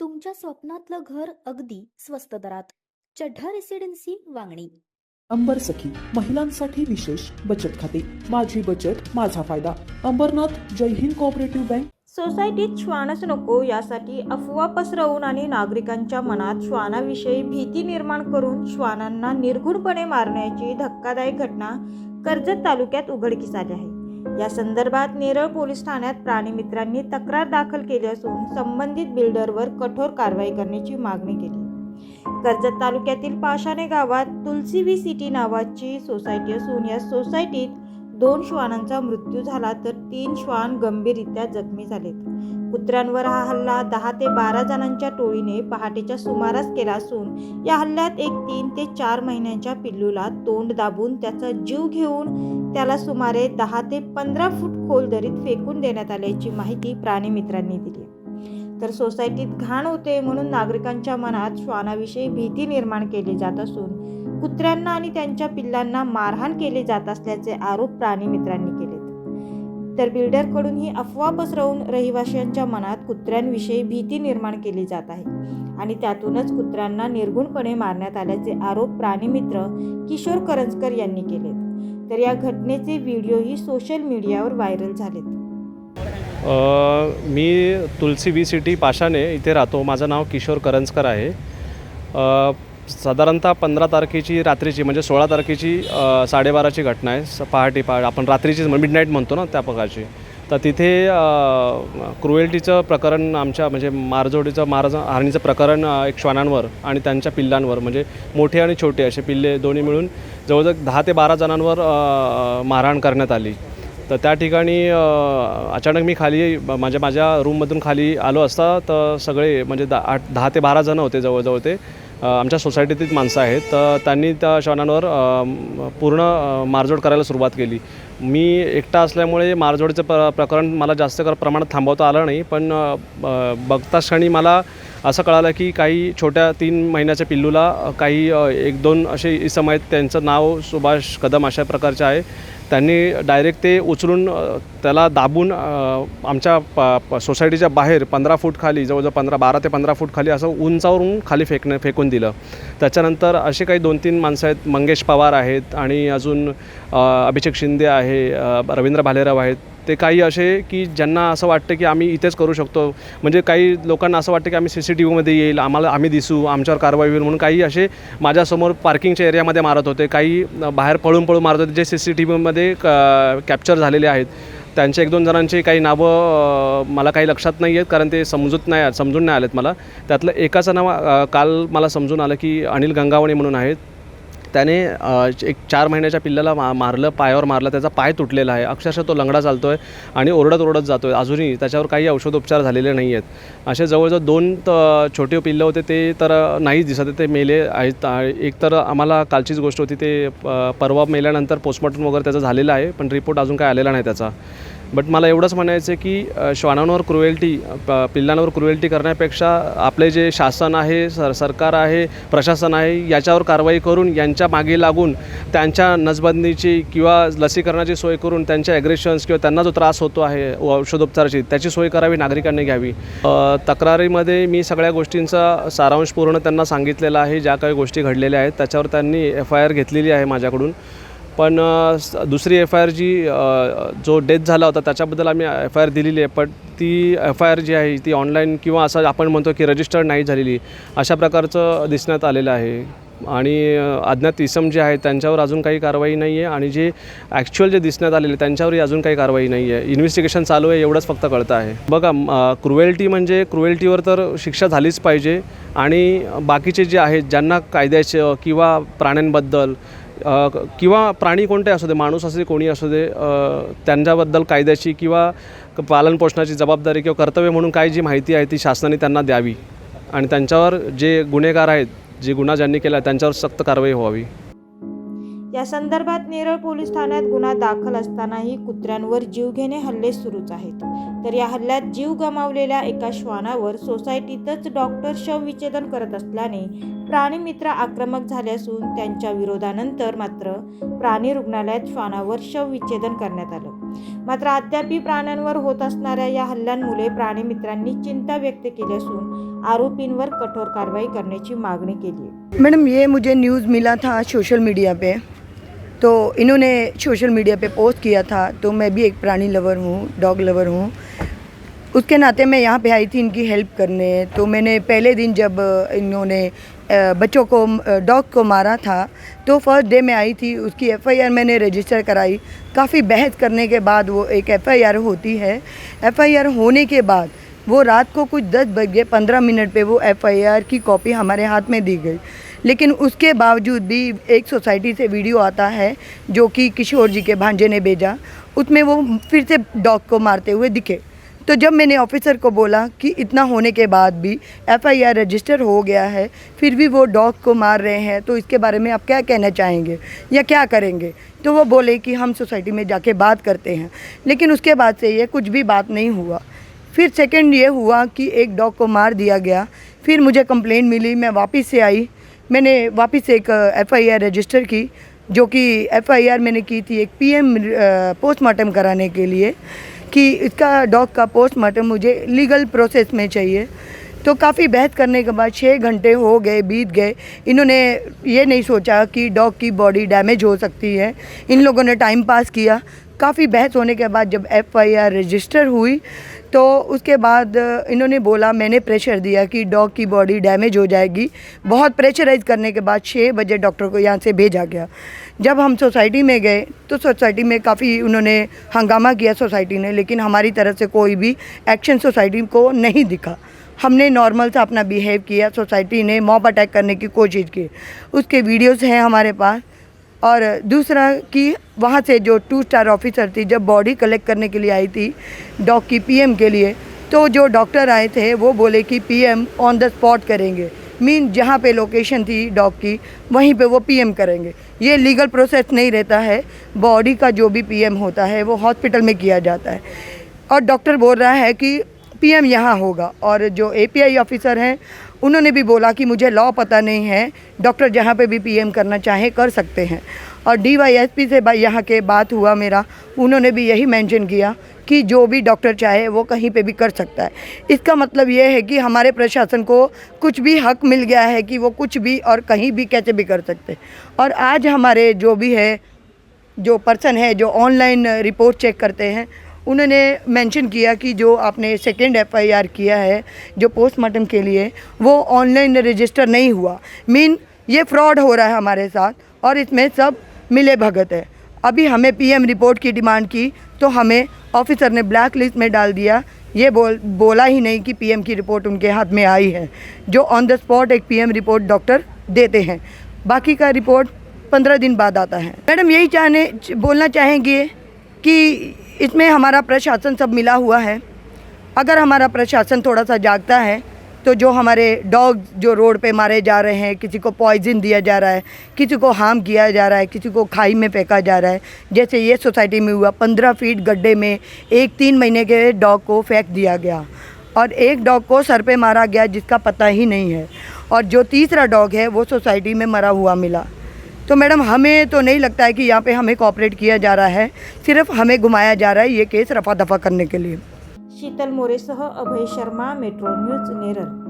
तुमच्या स्वप्नातलं घर अगदी स्वस्त दरात. चढ्ढा रेसिडेन्सी वांगणी. अंबर सखी महिलांसाठी विशेष बचत खाते. माझी बचत माझा फायदा. अंबरनाथ जय हिंद कोऑपरेटिव्ह बँक सोसायटीत श्वानच नको यासाठी अफवा पसरवून आणि नागरिकांच्या मनात श्वानाविषयी भीती निर्माण करून श्वानांना निर्घुणपणे मारण्याची धक्कादायक घटना कर्जत तालुक्यात उघडकीस आली आहे. या संदर्भात नेरळ पोलीस ठाण्यात प्राणीमित्रांनी तक्रार दाखल केली असून संबंधित बिल्डरवर कठोर कारवाई करण्याची मागणी केली. कर्जत तालुक्यातील पाशाणे गावात तुलसीवी सिटी नावाची सोसायटी असून या सोसायटीत दोन श्वानांचा मृत्यू झाला तर तीन श्वान गंभीररित्या जखमी झालेत. कुत्र्यांवर हा हल्ला दहा ते बारा जणांच्या टोळीने पहाटेच्या सुमारास केला असून या हल्ल्यात एक तीन ते चार महिन्यांच्या पिल्लूला तोंड दाबून त्याचा जीव घेऊन त्याला सुमारे दहा ते पंधरा फूट खोल दरीत फेकून देण्यात आल्याची माहिती प्राणीमित्रांनी दिली. तर सोसायटीत घाण होते म्हणून नागरिकांच्या मनात श्वानाविषयी भीती निर्माण केली जात असून कुत्र्यांना आणि त्यांच्या पिल्लांना मारहाण केले जात असल्याचे आरोप प्राणीमित्रांनी केलेत. तर बिल्डरकडून ही अफवा पसरवून रहिवाशांच्या मनात कुत्र्यांविषयी भीती निर्माण केली जात आहे आणि त्यातूनच कुत्र्यांना निर्गुणपणे मारण्यात आल्याचे आरोप प्राणीमित्र किशोर करंजकर यांनी केलेत. तर या घटनेचे व्हिडिओही सोशल मीडियावर व्हायरल झालेत. मी तुलसी बी सिटी पाशाने इथे राहतो. माझं नाव किशोर करंजकर आहे. साधारणतः पंधरा तारखेची रात्रीची म्हणजे सोळा तारखेची साडेबाराची घटना आहे. स पहाटे पहा आपण रात्रीची मिड नाईट म्हणतो ना त्या प्रकारची. तर तिथे क्रुएल्टीचं प्रकरण आमच्या म्हणजे मारजोडीचं मारज हारणीचं प्रकरण एक श्वानांवर आणि त्यांच्या पिल्लांवर म्हणजे मोठे आणि छोटे असे पिल्ले दोन्ही मिळून जवळजवळ दहा ते बारा जणांवर मारहाण करण्यात आली. तर त्या ठिकाणी अचानक मी खाली म्हणजे माझ्या माझ्या रूममधून खाली आलो असता तर सगळे म्हणजे दा आठ दहा ते बारा जणं होते जवळजवळ ते. आमच्या सोसायटीतील माणसं आहेत तर त्यांनी त्या श्वानांवर पूर्ण मारजोड मारझोड करायला सुरुवात केली. मी एकटा असल्यामुळे मारझोडचं प्र प्रकरण मला जास्त कर प्रमाणात थांबवता आलं नाही पण बघता ब- बघताच क्षणी मला असं कळालं की काही छोट्या तीन महिन्याच्या पिल्लूला काही एक दोन असे इसम आहेत त्यांचं नाव सुभाष कदम अशा प्रकारचे आहे. त्यांनी डायरेक्ट ते उचलून त्याला दाबून आमच्या प प सोसायटीच्या बाहेर पंधरा फूट खाली जवळजवळ पंधरा बारा ते पंधरा फूट खाली असं उंचावरून खाली फेकणं फेकून दिलं. त्याच्यानंतर असे काही दोन तीन माणसं आहेत मंगेश पवार आहेत आणि अजून अभिषेक शिंदे आहे रवींद्र भालेराव आहेत. ते काही असे की ज्यांना असं वाटतं की आम्ही इथेच करू शकतो. म्हणजे काही लोकांना असं वाटतं की आम्ही सी सी टी व्हीमध्ये येईल आम्हाला आम्ही दिसू आमच्यावर कारवाई होईल म्हणून काही असे माझ्यासमोर पार्किंगच्या एरियामध्ये मारत होते. काही बाहेर पळून पळून मारत होते जे सी सी टी व्हीमध्ये कॅप्चर झालेले आहेत. त्यांचे एक दोन जणांची काही नावं मला काही लक्षात नाही आहेत कारण ते समजूत नाही समजून नाही आलेत मला. त्यातलं एकाचं नाव काल मला समजून आलं की अनिल गंगावणे म्हणून आहेत. त्याने एक चार महिन्याच्या पिल्लाला मा मारलं पायावर मारलं त्याचा पाय तुटलेला आहे. अक्षरशः तो लंगडा चालतो आहे आणि ओरडत ओरडत जातो आहे अजूनही त्याच्यावर काही औषधोपचार झालेले नाही आहेत. असे जवळजवळ दोन त छोटे पिल्लं होते ते तर नाहीच दिसत ते मेले आहेत. एक तर आम्हाला कालचीच गोष्ट होती ते प- परवा मेल्यानंतर पोस्टमॉर्टम वगैरे त्याचं झालेलं आहे पण रिपोर्ट अजून काय आलेला नाही त्याचा. बट मला एवढंच म्हणायचं आहे की श्वानांवर क्रुएल्टी प पिल्लांवर क्रुएल्टी करण्यापेक्षा आपले जे शासन आहे सर सरकार आहे प्रशासन आहे याच्यावर कारवाई करून यांच्या मागे लागून त्यांच्या नसबंदीची किंवा लसीकरणाची सोय करून त्यांच्या ॲग्रेशन्स किंवा त्यांना जो त्रास होतो आहे औषधोपचाराची त्याची सोय करावी नागरिकांनी घ्यावी. तक्रारीमध्ये मी सगळ्या गोष्टींचा सारांश पूर्ण त्यांना सांगितलेला आहे ज्या काही गोष्टी घडलेल्या आहेत त्याच्यावर त्यांनी एफ आय आर घेतलेली आहे माझ्याकडून. पण दुसरी एफ आय आर जी जो डेथ झाला होता त्याच्याबद्दल आम्ही एफ आय आर दिलेली आहे. पण ती एफ आय आर जी आहे ती ऑनलाईन किंवा असं आपण म्हणतो की रजिस्टर्ड नाही झालेली अशा प्रकारचं दिसण्यात आलेलं आहे. आणि अज्ञात इसम जे आहेत त्यांच्यावर अजून काही कारवाई नाही आहे. आणि जे ॲक्च्युअल जे दिसण्यात आलेले त्यांच्यावरही अजून काही कारवाई नाही आहे. इन्व्हेस्टिगेशन चालू आहे एवढंच फक्त कळतं आहे. बघा क्रुएल्टी म्हणजे क्रुएल्टीवर तर शिक्षा झालीच पाहिजे. आणि बाकीचे जे आहेत ज्यांना कायद्याचं किंवा प्राण्यांबद्दल किंवा प्राणी कोणते असू दे माणूस असू दे कोणी असू दे त्यांच्याबद्दल कायद्याची किंवा क- पालनपोषणाची जबाबदारी किंवा कर्तव्य म्हणून काय जी माहिती आहे ती शासनाने त्यांना द्यावी. आणि त्यांच्यावर जे गुन्हेगार आहेत जे गुन्हा ज्यांनी केला त्यांच्यावर सक्त कारवाई व्हावी. या संदर्भात नेरळ पोलीस ठाण्यात गुन्हा दाखल असतानाही कुत्र्यांवर जीवघेणे हल्ले सुरूच आहेत. तर या हल्ल्यात जीव गमावलेल्या एका श्वानावर सोसायटीतच डॉक्टर शवविच्छेदन करत असल्याने प्राणीमित्र आक्रमक झाले असून त्यांच्या विरोधानंतर मात्र प्राणी रुग्णालयात श्वानावर शवविच्छेदन करण्यात आलं. मात्र अद्यापही प्राण्यांवर होत असणाऱ्या या हल्ल्यांमुळे प्राणीमित्रांनी चिंता व्यक्त केली असून आरोपींवर कठोर कारवाई करण्याची मागणी केली मॅडम मैडम ये मुझे न्यूज़ मिला था सोशल मीडिया पे. तो इन्होंने सोशल मीडिया पे पोस्ट किया था तो मैं भी एक प्राणी लवर हूँ, डॉग लवर हूँ। उसके नाते मैं यहाँ पे आई थी इनकी हेल्प करने। तो मैंने पहले दिन जब इन्होंने बच्चों को डॉग को मारा था तो फ़र्स्ट डे में आई थी, उसकी एफआईआर मैंने रजिस्टर कराई। काफ़ी बहस करने के बाद वो एक एफआईआर होती है। एफआईआर होने के बाद वो रात को कुछ दस बजे पंद्रह मिनट पे वो एफआईआर की कॉपी हमारे हाथ में दी गई। लेकिन उसके बावजूद भी एक सोसाइटी से वीडियो आता है जो कि किशोर जी के भांजे ने भेजा, उसमें वो फिर से डॉग को मारते हुए दिखे। तो जब मैंने ऑफिसर को बोला कि इतना होने के बाद भी एफआईआर रजिस्टर हो गया है, फिर भी वो डॉग को मार रहे हैं तो इसके बारे में आप क्या कहना चाहेंगे या क्या करेंगे? तो वो बोले कि हम सोसाइटी में जाके बात करते हैं। लेकिन उसके बाद से ये कुछ भी बात नहीं हुआ। फिर सेकंड ये हुआ कि एक डॉग को मार दिया गया। फिर मुझे कंप्लेंट मिली, मैं वापस से आई। मैंने वापस एक एफआईआर रजिस्टर की, जो कि एफआईआर मैंने की थी एक पीएम पोस्टमार्टम कराने के लिए, कि इसका डॉग का पोस्टमार्टम मुझे लीगल प्रोसेस में चाहिए। तो काफ़ी बहस करने के बाद छः घंटे हो गए, बीत गए। इन्होंने ये नहीं सोचा कि डॉग की बॉडी डैमेज हो सकती है। इन लोगों ने टाइम पास किया। काफ़ी बहस होने के बाद जब एफआईआर रजिस्टर हुई तो उसके बाद इन्होंने बोला, मैंने प्रेशर दिया कि डॉग की बॉडी डैमेज हो जाएगी। बहुत प्रेशराइज करने के बाद छः बजे डॉक्टर को यहाँ से भेजा गया। जब हम सोसाइटी में गए तो सोसाइटी में काफ़ी उन्होंने हंगामा किया सोसाइटी ने, लेकिन हमारी तरफ़ से कोई भी एक्शन सोसाइटी को नहीं दिखा। हमने नॉर्मल सा अपना बिहेव किया, सोसाइटी ने मॉब अटैक करने की कोशिश की। उसके वीडियोज़ हैं हमारे पास और दूसरा कि वहाँ से जो टू स्टार ऑफिसर थी, जब बॉडी कलेक्ट करने के लिए आई थी डॉग की पीएम के लिए तो जो डॉक्टर आए थे, वो बोले कि पीएम ऑन द स्पॉट करेंगे। मीन जहाँ पे लोकेशन थी डॉग की, वहीं पे वो पीएम करेंगे। ये लीगल प्रोसेस नहीं रहता है। बॉडी का जो भी पीएम होता है, वो हॉस्पिटल में किया जाता है। और डॉक्टर बोल रहा है कि पीएम यहाँ होगा और जो एपीआई ऑफिसर हैं, उन्होंने भी बोला कि मुझे लॉ पता नहीं है डॉक्टर जहाँ पे भी पीएम करना चाहे कर सकते हैं। और डीवाईएसपी से भाई यहाँ के बात हुआ मेरा, उन्होंने भी यही मेंशन किया कि जो भी डॉक्टर चाहे वो कहीं पे भी कर सकता है। इसका मतलब ये है कि हमारे प्रशासन को कुछ भी हक मिल गया है कि वो कुछ भी और कहीं भी कैसे भी कर सकते। और आज हमारे जो भी है, जो पर्सन है, जो ऑनलाइन रिपोर्ट चेक करते हैं उन्होंने मेंशन किया कि जो आपने सेकेंड एफआईआर किया है, जो पोस्टमार्टम के लिए, वो ऑनलाइन रजिस्टर नहीं हुआ। मीन ये फ्रॉड हो रहा है हमारे साथ और इसमें सब मिले भगत है। अभी हमें पीएम रिपोर्ट की डिमांड की तो हमें ऑफिसर ने ब्लैक लिस्ट में डाल दिया। ये बोल, बोला ही नहीं कि पीएम की रिपोर्ट उनके हाथ में आई है। जो ऑन द स्पॉट एक पीएम रिपोर्ट डॉक्टर देते हैं। बाकी का रिपोर्ट पंद्रह दिन बाद आता है। मैडम, यही चाहने, बोलना चाहेंगे कि इसमें हमारा प्रशासन सब मिला हुआ है। अगर हमारा प्रशासन थोड़ा सा जागता है तो जो हमारे डॉग जो रोड पे मारे जा रहे हैं, किसी को पॉइजन दिया जा रहा है, किसी को हार्म किया जा रहा है, किसी को खाई में फेंका जा रहा है, जैसे ये सोसाइटी में हुआ, पंद्रह फीट गड्ढे में एक तीन महीने के डॉग को फेंक दिया गया और एक डॉग को सर पे मारा गया, जिसका पता ही नहीं है। और जो तीसरा डॉग है, वो सोसाइटी में मरा हुआ मिला। तो मैडम, हमें तो नहीं लगता है कि यहाँ पे हमें कॉपरेट किया जा रहा है। सिर्फ़ हमें घुमाया जा रहा है ये केस रफा दफ़ा करने के लिए। शीतल मोरेसह अभय शर्मा, मेट्रो न्यूज़ नेरळ